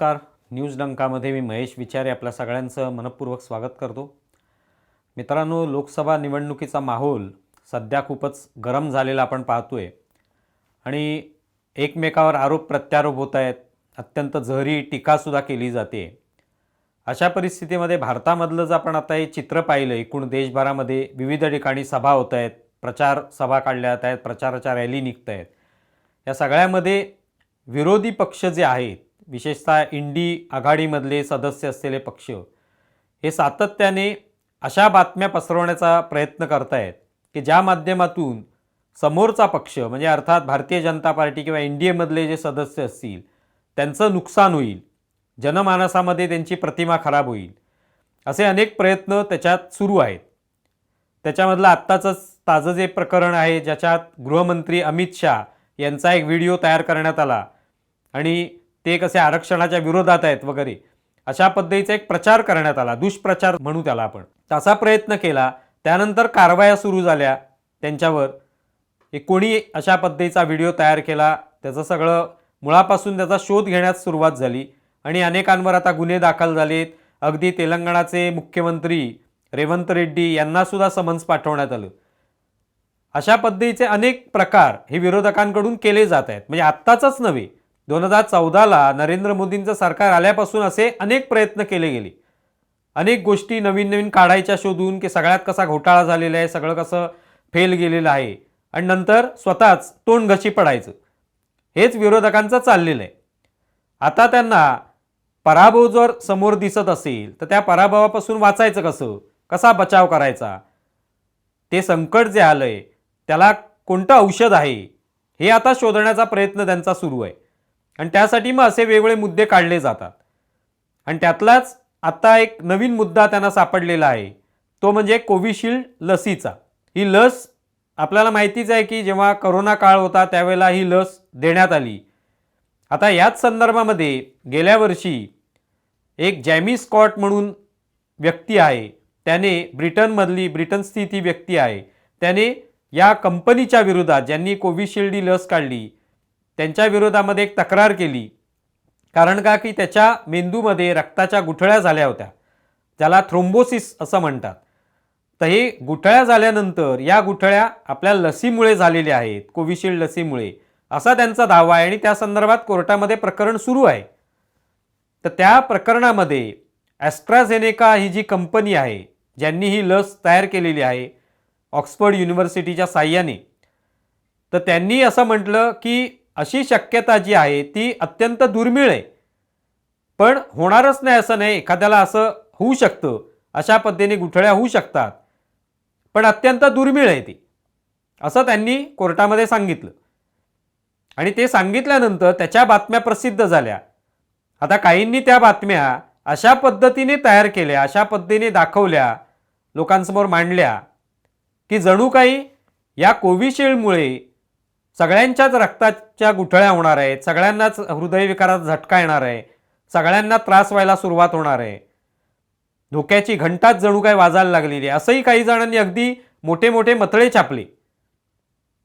नमस्कार. न्यूज डंकामध्ये मी महेश विचारे आपल्या सगळ्यांचं मनपूर्वक स्वागत करतो. मित्रांनो लोकसभा निवडणुकीचा माहोल सध्या खूपच गरम झालेला आपण पाहतोय. आणि एकमेकावर आरोप प्रत्यारोप होत आहेत. अत्यंत जहरी टीकासुद्धा केली जाते. अशा परिस्थितीमध्ये भारतामधलं जर आपण आता हे चित्र पाहिलं एकूण देशभरामध्ये विविध ठिकाणी सभा होत आहेत. प्रचार सभा काढल्या जात आहेत प्रचाराच्या रॅली निघत आहेत या सगळ्यामध्ये विरोधी पक्ष जे आहेत विशेषतः इंडी आघाडीमधले सदस्य असलेले पक्ष हे सातत्याने अशा बातम्या पसरवण्याचा प्रयत्न करतायत की ज्या माध्यमातून समोरचा पक्ष म्हणजे अर्थात भारतीय जनता पार्टी किंवा एन डी एमधले जे सदस्य असतील त्यांचं नुकसान होईल जनमानसामध्ये त्यांची प्रतिमा खराब होईल असे अनेक प्रयत्न त्याच्यात सुरू आहेत. त्याच्यामधलं आत्ताचंच ताजं जे प्रकरण आहे ज्याच्यात गृहमंत्री अमित शहा यांचा एक व्हिडिओ तयार करण्यात आला आणि ते कसे आरक्षणाच्या विरोधात आहेत वगैरे अशा पद्धतीचा एक प्रचार करण्यात आला दुष्प्रचार म्हणू त्याला आपण. तसा प्रयत्न केला त्यानंतर कारवाया सुरू झाल्या त्यांच्यावर. एक कोणी अशा पद्धतीचा व्हिडिओ तयार केला त्याचं सगळं मुळापासून त्याचा शोध घेण्यास सुरुवात झाली आणि अनेकांवर आता गुन्हे दाखल झालेत. अगदी तेलंगणाचे मुख्यमंत्री रेवंत रेड्डी यांनासुद्धा समन्स पाठवण्यात आलं. अशा पद्धतीचे अनेक प्रकार हे विरोधकांकडून केले जात आहेत. म्हणजे आत्ताचाच नव्हे दोन हजार चौदाला नरेंद्र मोदींचं सरकार आल्यापासून असे अनेक प्रयत्न केले गेले. अनेक गोष्टी नवीन नवीन काढायच्या शोधून की सगळ्यात कसा घोटाळा झालेला आहे सगळं कसं फेल गेलेलं आहे आणि नंतर स्वतःच तोंड घशी पडायचं. हेच विरोधकांचं चाललेलं आहे. आता त्यांना पराभव जर समोर दिसत असेल तर त्या पराभवापासून वाचायचं कसं? कसा बचाव करायचा? ते संकट जे आलं आहे त्याला कोणतं औषध आहे? हे आता शोधण्याचा प्रयत्न त्यांचा सुरू आहे. आणि त्यासाठी मग असे वेगवेगळे मुद्दे काढले जातात. आणि त्यातलाच आता एक नवीन मुद्दा त्यांना सापडलेला आहे. तो म्हणजे कोविशिल्ड लसीचा. ही लस आपल्याला माहितीच आहे की जेव्हा करोना काळ होता त्यावेळेला ही लस देण्यात आली. आता याच संदर्भामध्ये गेल्या वर्षी एक जॅमी स्कॉट म्हणून व्यक्ती आहे. त्याने ब्रिटनमधली ब्रिटनस्थित ही व्यक्ती आहे. त्याने या कंपनीच्या विरोधात ज्यांनी कोविशिल्ड ही लस काढली त्यांच्या विरोधामध्ये एक तक्रार केली. कारण का? की त्याच्या मेंदूमध्ये रक्ताच्या गुठळ्या झाल्या होत्या. ज्याला थ्रोम्बोसिस असं म्हणतात. तर हे गुठळ्या झाल्यानंतर या गुठळ्या आपल्या लसीमुळे झालेल्या आहेत कोविशिल्ड लसीमुळे. असा त्यांचा दावा आहे आणि त्या संदर्भात कोर्टामध्ये प्रकरण सुरू आहे. तर त्या प्रकरणामध्ये ॲस्ट्राझेनेका ही जी कंपनी आहे ज्यांनी ही लस तयार केलेली आहे ऑक्सफर्ड युनिव्हर्सिटीच्या साह्याने. तर त्यांनी असं म्हटलं की अशी शक्यता जी आहे ती अत्यंत दुर्मिळ आहे. पण होणारच नाही असं नाही एखाद्याला असं होऊ शकतं अशा पद्धतीने गुठळ्या होऊ शकतात. पण अत्यंत दुर्मिळ आहे ती. असं त्यांनी कोर्टामध्ये सांगितलं. आणि ते सांगितल्यानंतर त्याच्या बातम्या प्रसिद्ध झाल्या. आता काहींनी त्या बातम्या अशा पद्धतीने तयार केल्या अशा पद्धतीने दाखवल्या लोकांसमोर मांडल्या की जणू काही या कोविशिल्डमुळे सगळ्यांच्याच रक्ताच्या गुठळ्या होणार आहेत सगळ्यांनाच हृदयविकाराचा झटका येणार आहे. सगळ्यांना त्रास व्हायला सुरुवात होणार आहे. धोक्याची घंटाच जणू काय वाजायला लागलेली आहे. असंही काही जणांनी अगदी मोठे मोठे मतळे छापले.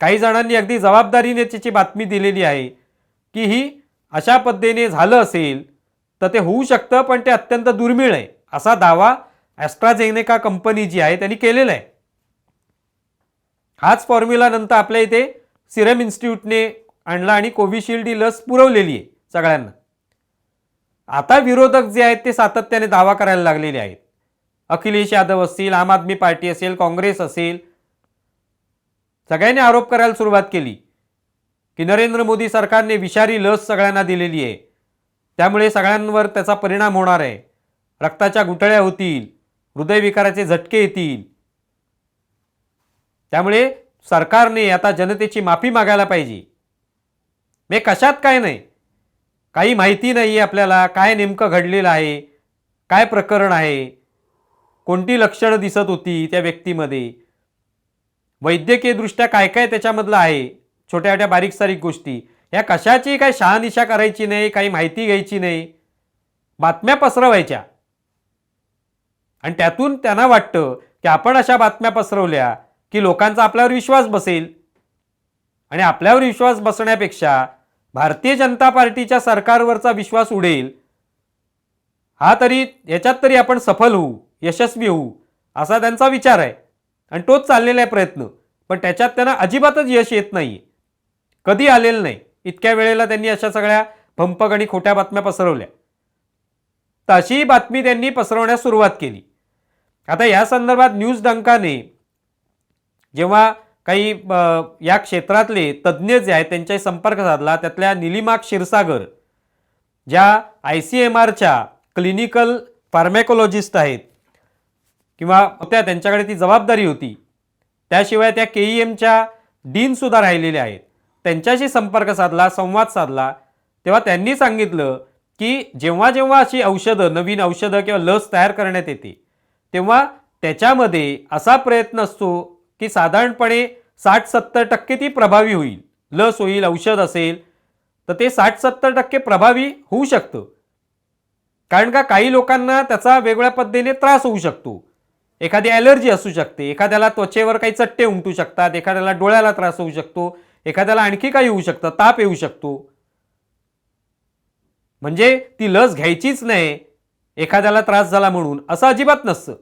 काही जणांनी अगदी जबाबदारीने त्याची बातमी दिलेली आहे की ही अशा पद्धतीने झालं असेल तर ते होऊ शकतं पण ते अत्यंत दुर्मिळ आहे. असा दावा ॲस्ट्राझेनेका कंपनी जी आहे त्यांनी केलेला आहे. हाच फॉर्म्युला नंतर आपल्या इथे सिरम इन्स्टिट्यूटने आणला आणि कोविशिल्ड ही लस पुरवलेली आहे सगळ्यांना. आता विरोधक जे आहेत ते सातत्याने दावा करायला लागलेले आहेत. अखिलेश यादव असतील आम आदमी पार्टी असेल काँग्रेस असेल सगळ्यांनी आरोप करायला सुरुवात केली की नरेंद्र मोदी सरकारने विषारी लस सगळ्यांना दिलेली आहे. त्यामुळे सगळ्यांवर त्याचा परिणाम होणार आहे. रक्ताच्या गुठळ्या होतील हृदयविकाराचे झटके येतील. त्यामुळे सरकारने आता जनतेची माफी मागायला पाहिजे. मी कशात काय नाही? काही माहिती नाही आहे आपल्याला. काय नेमकं घडलेलं आहे? काय प्रकरण आहे? कोणती लक्षणं दिसत होती त्या व्यक्तीमध्ये? वैद्यकीयदृष्ट्या काय काय त्याच्यामधलं आहे? छोट्या छोट्या बारीक सारीक गोष्टी. या कशाची काय शहानिशा करायची नाही काही माहिती घ्यायची नाही? बातम्या पसरवायच्या. आणि त्यातून त्यांना वाटतं की आपण अशा बातम्या पसरवल्या की लोकांचा आपल्यावर विश्वास बसेल. आणि आपल्यावर विश्वास बसण्यापेक्षा भारतीय जनता पार्टीच्या सरकारवरचा विश्वास उडेल. हा तरी याच्यात तरी आपण सफल होऊ यशस्वी होऊ असा त्यांचा विचार आहे. आणि तोच चाललेला आहे प्रयत्न. पण त्याच्यात त्यांना अजिबातच यश येत नाही. कधी आलेलं नाही. इतक्या वेळेला त्यांनी अशा सगळ्या भंपक आणि खोट्या बातम्या पसरवल्या. तर अशी बातमी त्यांनी पसरवण्यास सुरुवात केली. आता या संदर्भात न्यूज डंकाने जेव्हा काही या क्षेत्रातले तज्ज्ञ जे आहेत त्यांच्याशी संपर्क साधला त्यातल्या निलिमा क्षीरसागर ज्या आय सी एम आरच्या क्लिनिकल फार्मॅकोलॉजिस्ट आहेत किंवा त्या त्यांच्याकडे ती जबाबदारी होती त्याशिवाय त्या के ई एमच्या डीनसुद्धा राहिलेल्या आहेत. त्यांच्याशी संपर्क साधला संवाद साधला तेव्हा त्यांनी सांगितलं की जेव्हा जेव्हा अशी औषधं नवीन औषधं किंवा लस तयार करण्यात येते तेव्हा त्याच्यामध्ये असा प्रयत्न असतो की साधारणपणे साठ सत्तर टक्के ती प्रभावी होईल. लस होईल औषध असेल तर ते साठ सत्तर टक्के प्रभावी होऊ शकतं. कारण का काही लोकांना त्याचा वेगळ्या पद्धतीने त्रास होऊ शकतो. एखादी ॲलर्जी असू शकते एखाद्याला त्वचेवर काही चट्टे उमटू शकतात एखाद्याला डोळ्याला त्रास होऊ शकतो एखाद्याला आणखी काही होऊ शकतं ताप येऊ शकतो. म्हणजे ती लस घ्यायचीच नाही एखाद्याला त्रास झाला म्हणून असं अजिबात नसतं.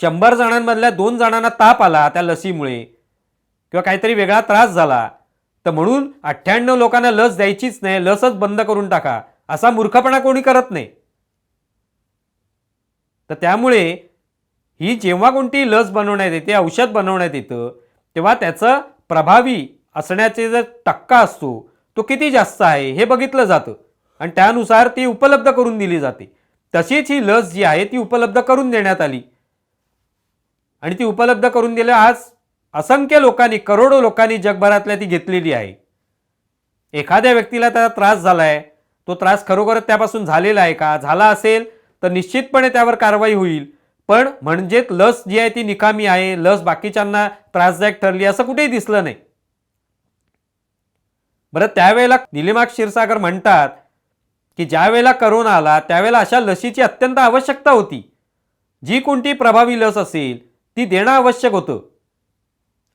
शंभर जणांमधल्या दोन जणांना ताप आला त्या लसीमुळे. किंवा काहीतरी वेगळा त्रास झाला. तर म्हणून अठ्ठ्याण्णव लोकांना लस द्यायचीच नाही लसच बंद करून टाका. असा मूर्खपणा कोणी करत नाही. तर त्यामुळे ही जेव्हा कोणती लस बनवण्यात येते औषध बनवण्यात येतं तेव्हा त्याचं प्रभावी असण्याचे जर टक्का असतो तो किती जास्त आहे हे बघितलं जातं. आणि त्यानुसार ती उपलब्ध करून दिली जाते. तशीच ही लस जी आहे ती उपलब्ध करून देण्यात आली. आणि ती उपलब्ध करून दिल्या आज असंख्य लोकांनी करोडो लोकांनी जगभरातल्या ती घेतलेली आहे. एखाद्या व्यक्तीला त्याचा त्रास झाला आहे तो त्रास खरोखरच त्यापासून झालेला आहे का? झाला असेल तर निश्चितपणे त्यावर कारवाई होईल. पण म्हणजेच लस जी आहे ती निकामी आहे लस बाकीच्यांना त्रासदायक ठरली असं कुठेही दिसलं नाही. बरं त्यावेळेला निलिमा क्षीरसागर म्हणतात की ज्यावेळेला करोना आला त्यावेळेला अशा लसीची अत्यंत आवश्यकता होती. जी कोणती प्रभावी लस असेल ती देणं आवश्यक होतं.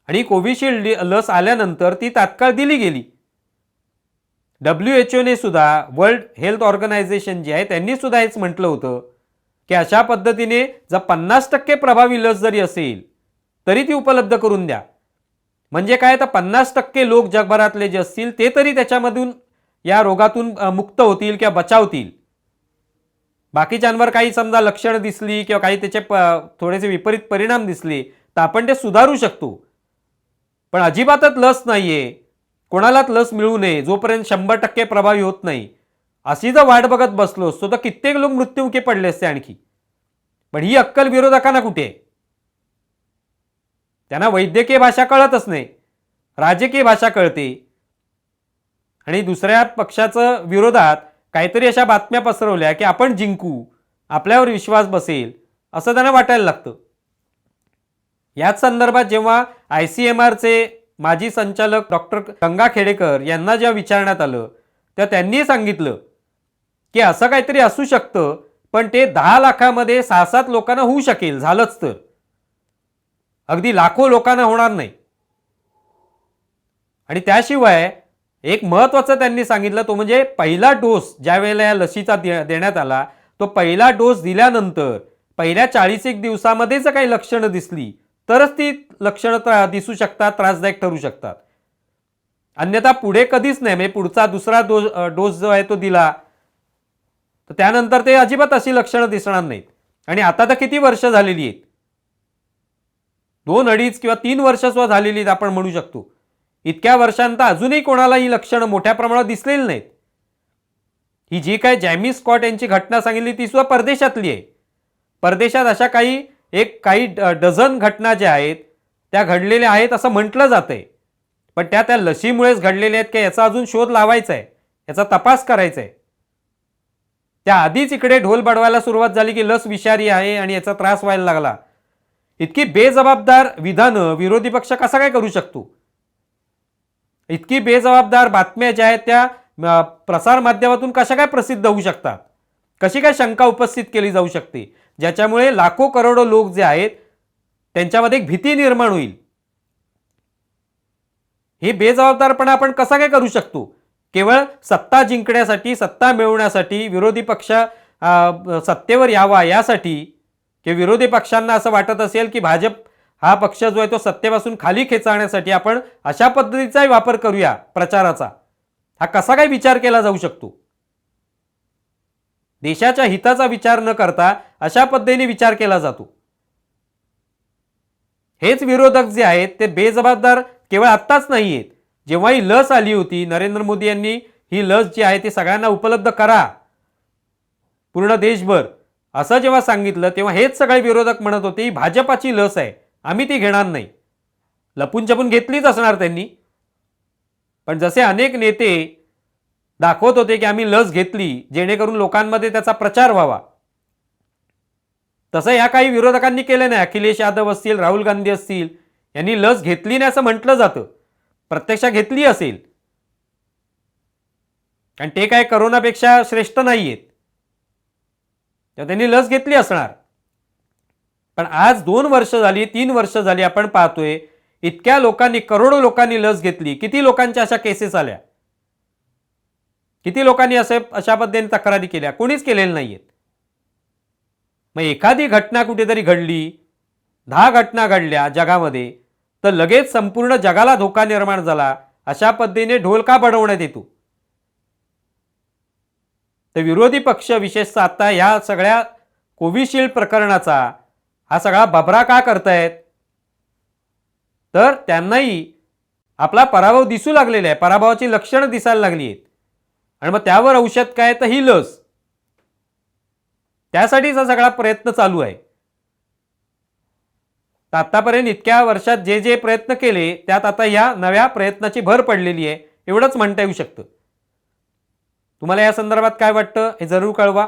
आणि कोविशिल्ड लस आल्यानंतर ती तात्काळ दिली गेली. डब्ल्यू एच ओने सुद्धा वर्ल्ड हेल्थ ऑर्गनायझेशन जे आहे त्यांनी सुद्धा हेच म्हटलं होतं की अशा पद्धतीने जर पन्नास टक्के प्रभावी लस जरी असेल तरी ती उपलब्ध करून द्या. म्हणजे काय तर पन्नास टक्के लोक जगभरातले जे असतील ते तरी त्याच्यामधून या रोगातून मुक्त होतील किंवा बचावतील. बाकीच्यांवर काही समजा लक्षणं दिसली किंवा काही त्याचे प थोडेसे विपरीत परिणाम दिसले तर आपण ते सुधारू शकतो. पण अजिबातच लस नाहीये. कोणालाच लस मिळू नये. जोपर्यंत शंभर टक्के प्रभावी होत नाही. अशी जर वाट बघत बसलो असतो तर कित्येक लोक मृत्युमुखी पडले असते आणखी. पण ही अक्कल विरोधकांना कुठे? आहे त्यांना वैद्यकीय भाषा कळतच नाही. राजकीय भाषा कळते. आणि दुसऱ्या पक्षाचं विरोधात काहीतरी अशा बातम्या पसरवल्या की आपण जिंकू आपल्यावर विश्वास बसेल असं त्यांना वाटायला लागतं. याच संदर्भात जेव्हा आय सी एम आरचे माजी संचालक डॉक्टर गंगा खेडेकर यांना जेव्हा विचारण्यात आलं तेव्हा त्यांनी सांगितलं की असं काहीतरी असू शकतं पण ते दहा लाखामध्ये सहा सात लोकांना होऊ शकेल झालंच तर. अगदी लाखो लोकांना होणार नाही. आणि त्याशिवाय एक महत्त्वाचं त्यांनी सांगितलं तो म्हणजे पहिला डोस ज्या वेळेला या लसीचा दे देण्यात आला तो पहिला डोस दिल्यानंतर पहिल्या चाळीस एक दिवसामध्ये जर काही लक्षणं दिसली तरच ती लक्षणं त्रा- दिसू शकतात त्रासदायक ठरू शकतात. अन्यथा पुढे कधीच नाही म्हणजे पुढचा दुसरा डोस डोस जो आहे तो दिला तर त्यानंतर ते अजिबात अशी लक्षणं दिसणार नाहीत. आणि आता तर किती वर्ष झालेली आहेत? दोन अडीच किंवा तीन वर्ष सुद्धा झालेली आहेत आपण म्हणू शकतो. इतक्या वर्षांत अजूनही कोणाला ही लक्षणं मोठ्या प्रमाणात दिसलेली नाहीत. ही जी काय जॅमी स्कॉट यांची घटना सांगितली ती सुद्धा परदेशातली आहे. परदेशात अशा काही एक काही ड- डझन घटना ज्या आहेत त्या घडलेल्या आहेत असं म्हटलं जातंय. पण त्या त्या लसीमुळेच घडलेल्या आहेत की याचा अजून शोध लावायचा आहे याचा तपास करायचा आहे त्या आधीच इकडे ढोल बडवायला सुरुवात झाली की लस विषारी आहे आणि याचा त्रास व्हायला लागला. इतकी बेजबाबदार विधानं विरोधी पक्ष कसा काय करू शकतो? इतकी बेजबाबदार बातम्या ज्या आहेत त्या प्रसारमाध्यमातून कशा काय प्रसिद्ध होऊ शकतात? कशी काय शंका उपस्थित केली जाऊ शकते? ज्याच्यामुळे लाखो करोडो लोक जे आहेत त्यांच्यामध्ये एक भीती निर्माण होईल. हे बेजबाबदारपणा आपण कसा काय करू शकतो? केवळ सत्ता जिंकण्यासाठी सत्ता मिळवण्यासाठी विरोधी पक्ष सत्तेवर यावा यासाठी की विरोधी पक्षांना असं वाटत असेल की भाजप हा पक्ष जो आहे तो सत्तेपासून खाली खेचाळण्यासाठी आपण अशा पद्धतीचाही वापर करूया प्रचाराचा. हा कसा काय विचार केला जाऊ शकतो? देशाच्या हिताचा विचार न करता अशा पद्धतीने विचार केला जातो. हेच विरोधक जे आहेत ते बेजबाबदार केवळ आत्ताच नाही आहेत जेव्हा ही लस आली होती नरेंद्र मोदी यांनी ही लस जी आहे ती सगळ्यांना उपलब्ध करा. पूर्ण देशभर. असं जेव्हा सांगितलं तेव्हा हेच सगळे विरोधक म्हणत होते ही भाजपाची लस आहे. आम्ही ती घेणार नाही. लपून छपून घेतलीच असणार त्यांनी. पण जसे अनेक नेते दाखवत होते की आम्ही लस घेतली जेणेकरून लोकांमध्ये त्याचा प्रचार व्हावा. तसं या काही विरोधकांनी केलं नाही. अखिलेश यादव असतील राहुल गांधी असतील यांनी लस घेतली नाही असं म्हटलं जातं. प्रत्यक्षात घेतली असेल. कारण ते काय करोनापेक्षा श्रेष्ठ नाही आहेत तर त्यांनी लस घेतली असणार. पण आज दोन वर्ष झाली तीन वर्ष झाली आपण पाहतोय इतक्या लोकांनी करोडो लोकांनी लस घेतली. किती लोकांच्या अशा केसेस आल्या? किती लोकांनी असे अशा पद्धतीने तक्रारी केल्या? कोणीच केलेल्या नाहीयेत मग एखादी घटना कुठेतरी घडली दहा घटना घडल्या जगामध्ये तर लगेच संपूर्ण जगाला धोका निर्माण झाला. अशा पद्धतीने ढोल का बनवण्यात येतो? तर विरोधी पक्ष विशेषतः आता ह्या सगळ्या कोविशिल्ड प्रकरणाचा हा सगळा बबरा का करतायत? तर त्यांनाही आपला पराभव दिसू लागलेला आहे. पराभवाची लक्षणं दिसायला लागली आहेत आणि मग त्यावर औषध काय तर ही लस. त्यासाठीच हा सगळा प्रयत्न चालू आहे. तर आतापर्यंत इतक्या वर्षात जे जे प्रयत्न केले त्यात आता या नव्या प्रयत्नाची भर पडलेली आहे. एवढंच म्हणता येऊ शकतं. तुम्हाला या संदर्भात काय वाटतं हे जरूर कळवा.